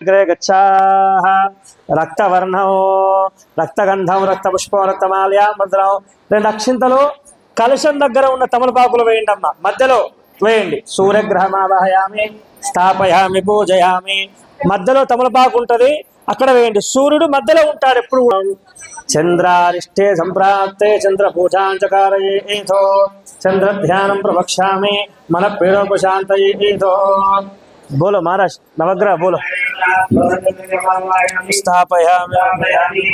అగ్రే గచ్చాః రక్తవర్ణం రక్తగంధం రక్తపుష్పం రక్తమాల్య ముద్రం రెండు అక్షింతలు కలశం దగ్గర ఉన్న తమలపాకులు వేయండి అమ్మ మధ్యలో వేయండి. సూర్యగ్రహం సూర్యగ్రహమావహయామి స్థాపయామి పూజయామి మధ్యలో తమలపాకు ఉంటుంది అక్కడ వేయండి. సూర్యుడు మధ్యలో ఉంటాడు ఎప్పుడు चंद्रारिष्टे सम्प्राप्ते चंद्र एथो चन्द्रध्यानं प्रवक्ष्यामि मनःपीडोपशान्तये एथो बोलो महाराज नवग्रह बोलो। स्थापयामि।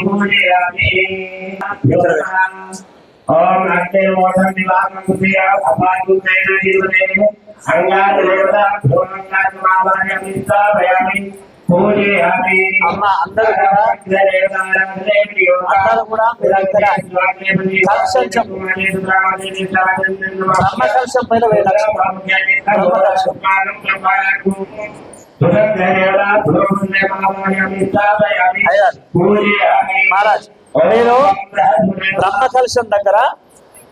అమ్మ అందరూ కూడా అందరూ కూడా మీ దగ్గర కలశం చెప్పు. బ్రహ్మ కలశం పైన వేయాలి బ్రహ్మ కలశం అయ్యా మహారాజ్ నేను బ్రహ్మ కలశం దగ్గర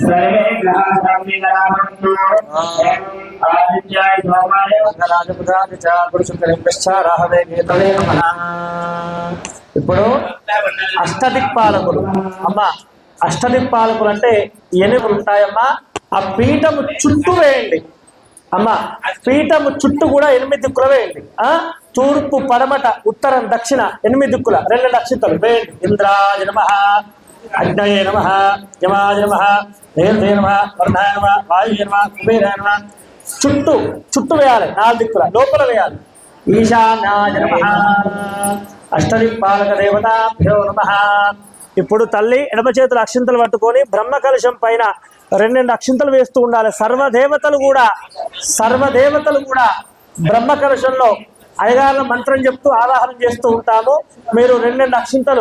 సంక్రాంతి శని పూజ వృక్షం ప్రాణ శని ఇప్పుడు అష్టదిక్పాలకులు. అమ్మా అష్టదిక్పాలకులు అంటే ఎనిమిది ఉంటాయమ్మా ఆ పీఠము చుట్టూ వేయండి. అమ్మా పీఠము చుట్టూ కూడా ఎనిమిది దిక్కులు వేయండి. ఆ? తూర్పు పడమట ఉత్తరం దక్షిణ ఎనిమిది దిక్కుల రెండు నక్షత్రాలు. వేయండి. ఇంద్రాయ నమ. అగ్నయే నమ యమాయ నమ దేవదే నమ వర్ణాయ నమ వాయుయ నమ కుబేరాయ నమ. చుట్టూ చుట్టూ వేయాలి నాలుగు దిక్కుల లోపల వేయాలి. ఈశాన్యాయ నమ. అష్టదిక్పాలక దేవతాభ్యో నమ. ఇప్పుడు తల్లి ఎడమ చేతులు అక్షింతలు పట్టుకొని బ్రహ్మ కలుషం పైన రెండు రెండు అక్షింతలు వేస్తూ ఉండాలి. సర్వదేవతలు కూడా సర్వదేవతలు కూడా బ్రహ్మ కలుషంలో అయ్యగారుల మంత్రం చెప్తూ ఆవాహనం చేస్తూ ఉంటాము. మీరు రెండు అక్షింతలు.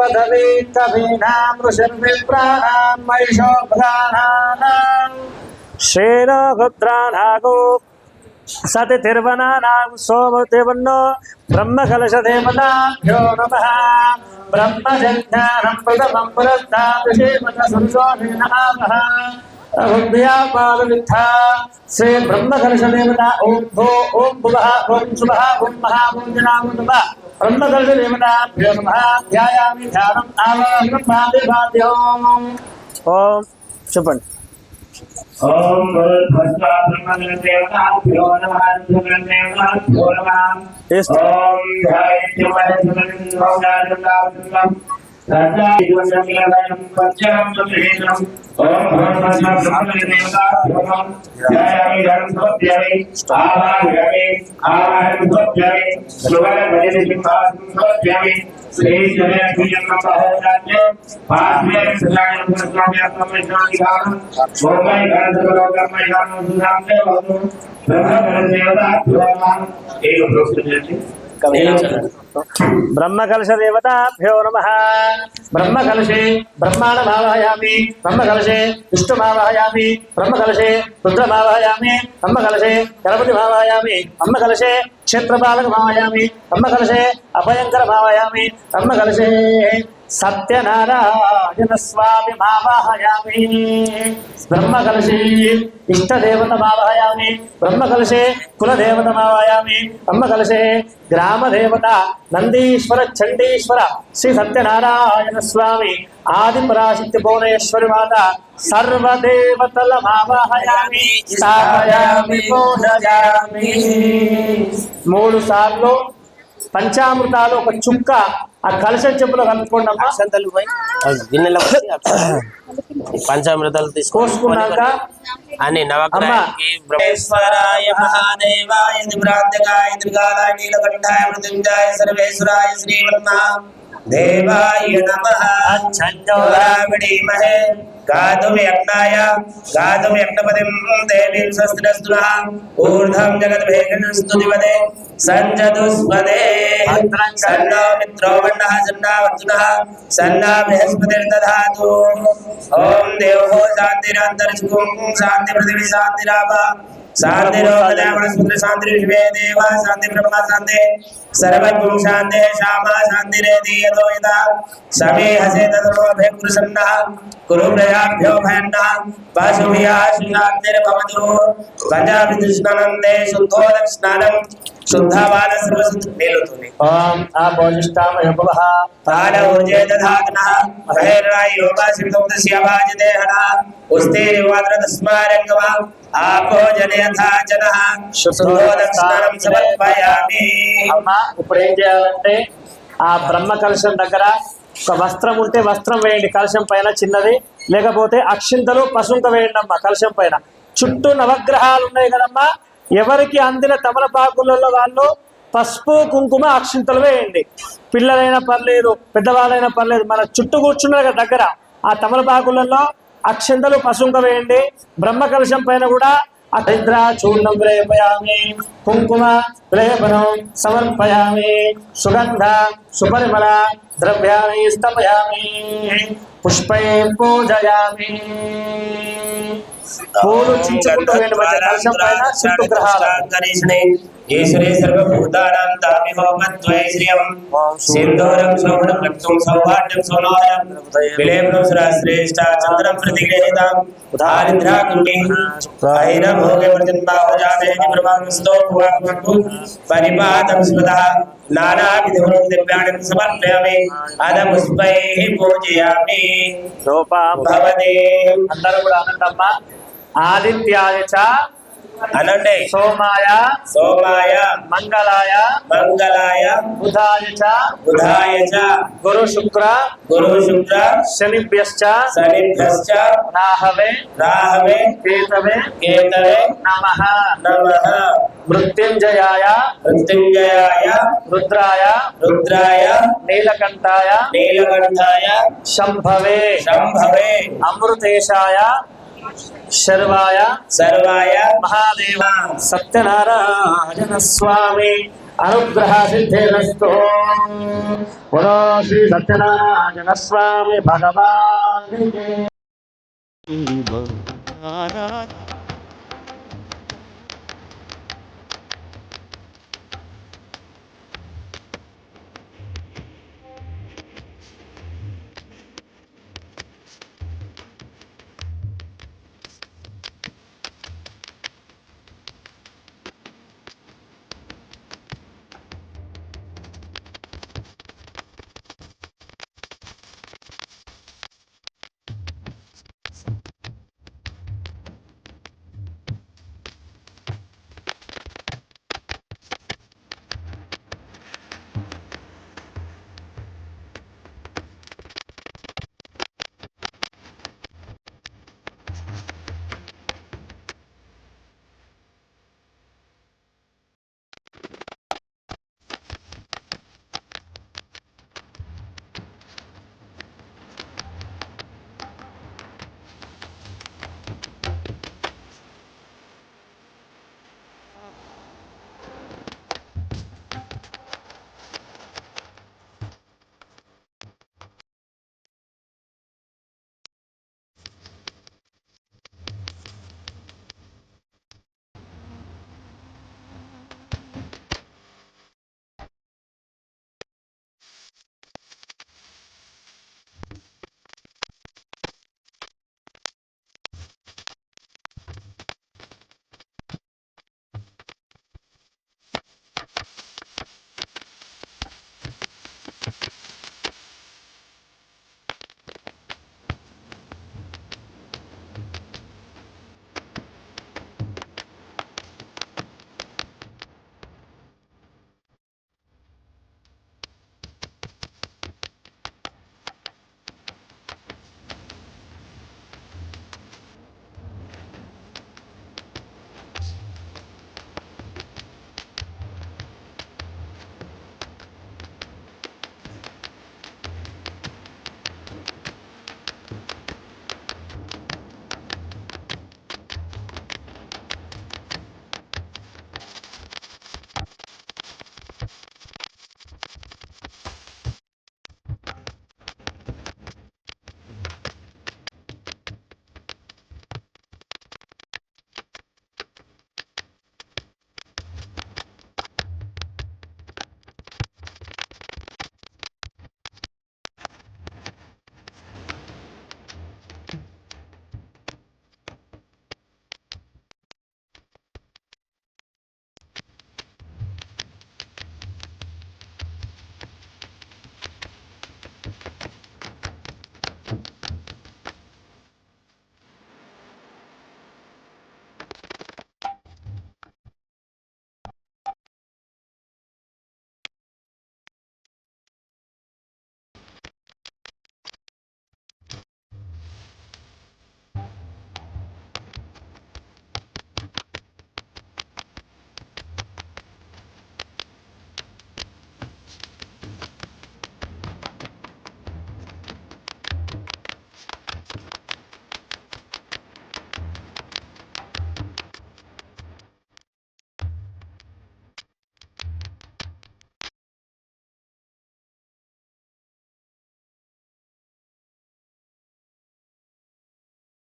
పదవే కవీనాం సతి తిరువనానాం సోమతివన్నో బ్రహ్మ కలశ నమ. బ్రహ్మ ప్రథమం పురస్తాభిషేమత సురుషోభినామః అహుభ్యాపాలవిద్ధ శ్రీ బ్రహ్మ కలశ ఓం భో ఓం భువః ఓం శుభః ఓం నమ బ్రహ్మ నమ. ధ్యాయామి ధ్యానం ఆవాహనం ఓం. చెప్పండి. ఓం భగవద్భస్వా బ్రహ్మదేవతాభ్యో నమః దేవతాభ్యో నమః Yes. ఓం ధ్యాయేత్యమహేశ్వరం సదాశివం పంచరం సుశేషం ఓం భగవద్భస్వా బ్రహ్మదేవతాభ్యో నమః ధ్యాయామి ధరం స్వప్యామి ఆవాహయామి ఆవాహనం స్వప్యామి సువర భజన సింహాసనం స్వప్యామి శ్రీ జయ భుజం మహోదాజ్య పాస్మే సదాయం స్వామి ఆత్మేశ్వరి గానం ఓమై గణధర్మలోకమై గానం సుధాంతే వదు బ్రహ్మ దేవతా ఏక ప్రోక్తం బ్రహ్మ కలశ దేవతాభ్యో నమ. బ్రహ్మ కలశే బ్రహ్మాండమావహయామి బ్రహ్మ కలశే విష్ణుమావహయామి బ్రహ్మ కలశే రుద్రమావహయామి బ్రహ్మ కలశే గణపతి భావయామి కలశే క్షేత్రపాలక భావయామి బ్రహ్మ కలశే అభయంకర భావయామి బ్రహ్మ కలశే సత్యనారాయణ స్వామి మావాహయామి. బ్రహ్మ ఇష్టదేవత మావాహయామి కులదేవత కలశే గ్రామదేవత నందీశ్వర చండీశ్వర శ్రీ సత్యనారాయణ స్వామి ఆది పరాశక్తి భువనేశ్వరి మాత సర్వదేవతల మావాహయామి. స్థాపయామి మూడు సార్లు పంచామృతాలు ఒక చుక్క ఆ కలశం చెప్పులో కలుపుకోండి అమ్మా. అక్షంతలు పోయి గిన్నెలో. పంచామృతాలు కోసుకున్నాక తీసుకొని అని నవగ్రహానికి బ్రహ్మేశ్వరాయ మహాదేవాయ దివ్రాంతకాయ త్రికాలాయ నీలకంఠాయ మృత్యుంజాయ సర్వేశ్వరాయ శ్రీవర్మ. దేవాయ నమః. ఛందోరావిడీమహే గాతుం गातुम यक्ताय गातुम यक्तपतिं देवीं सस्त्रस्तुरः ऊर्ध्वं जगद्भेषणस्तुतिपदे संजदुस्वदे सन्ना मित्रो मण्डः सन्ना वर्तुनः सन्ना बृहस्पतिर्दधातु। ॐ देवो शान्तिरान्तरसुखं शान्तिपृथिवी शान्तिरापः శాంతి విశ్వే దేవ శాంతి బ్రహ్మ శాంతి సర్వజ్ఞం శాంతి శ్యామ శాంతిరేది యదో యదా. సమే హసే తదర్వభే కృసన్నః కురు ప్రయాభ్యో భయన్నః పాశుభియా శాంతిర్భవతు గజాభిదృష్ణనందే శుద్ధోదక్ స్నానం శుద్ధవాన సర్వశుద్ధి మేలుతుంది ఓం ఆ ఊర్జే తస్మారంగవ ఆపో శుద్ధోదక్షిణం సమర్పయామి అమ్మ ఇప్పుడు ఏం చేయాలంటే ఆ బ్రహ్మ కలశం దగ్గర ఒక వస్త్రం ఉంటే వస్త్రం వేయండి కలశం పైన చిన్నది లేకపోతే అక్షింతలు పసుంత వేయండి అమ్మ కలశం పైన. చుట్టూ నవగ్రహాలు ఉన్నాయి కదమ్మా ఎవరికి అందిన తమలపాకులలో వాళ్ళు పసుపు కుంకుమ అక్షింతలు వేయండి. పిల్లలైనా పర్లేదు పెద్దవాళ్ళైనా పర్లేదు మన చుట్టూ కూర్చున్నారు కదా దగ్గర. ఆ తమలపాకులలో అక్షింతలు పసుంక వేయండి. బ్రహ్మ కలశం పైన కూడా అతిద్రా చూర్ణం లేపయామి కుంకుమ లేపనం సమర్పయామి సుగంధ సుపరిమళ ద్రవ్యాన్ని స్థపయామి పుష్పే పూజయామి. పూలు చించుకుంటూ వేయండి మధ్య కలశం పైన చుట్టూ గ్రహాలు. ఈశ్వరే సర్వభూతానాం శ్రియం సింధూరం రక్తం సౌభాగ్యం విలేపనం చంద్రం భోగే పరిపాతం స్మృతః. నానావిధులం దివ్యాణం సమర్పయామి. అద పుష్పైః పూజయామి రూపం అందరూ కూడా అనంటమ్మా ఆదిత్యాయ అనండి సోమాయ సోమాయ. మంగళాయ మంగళాయ. బుధాయ చ బుధాయ చ. గురు శుక్ర గురు శుక్ర. శనిభ్యశ్చ శనిభ్యశ్చ. రాహవే రాహవే. కేతవే కేతవే. నమః. నమః. మృత్యుంజయాయ మృత్యుంజయాయ. రుద్రాయ రుద్రాయ. నీలకంఠాయ నీలకంఠాయ. శంభవే. శంభవే. అమృతేశాయ శర్వాయ సర్వాయ మహాదేవ సత్యనారాయణ స్వామి అనుగ్రహ సిద్ధిరస్తు పునో శ్రీ సత్యనారాయణ స్వామి భగవాన్ ఆరాధన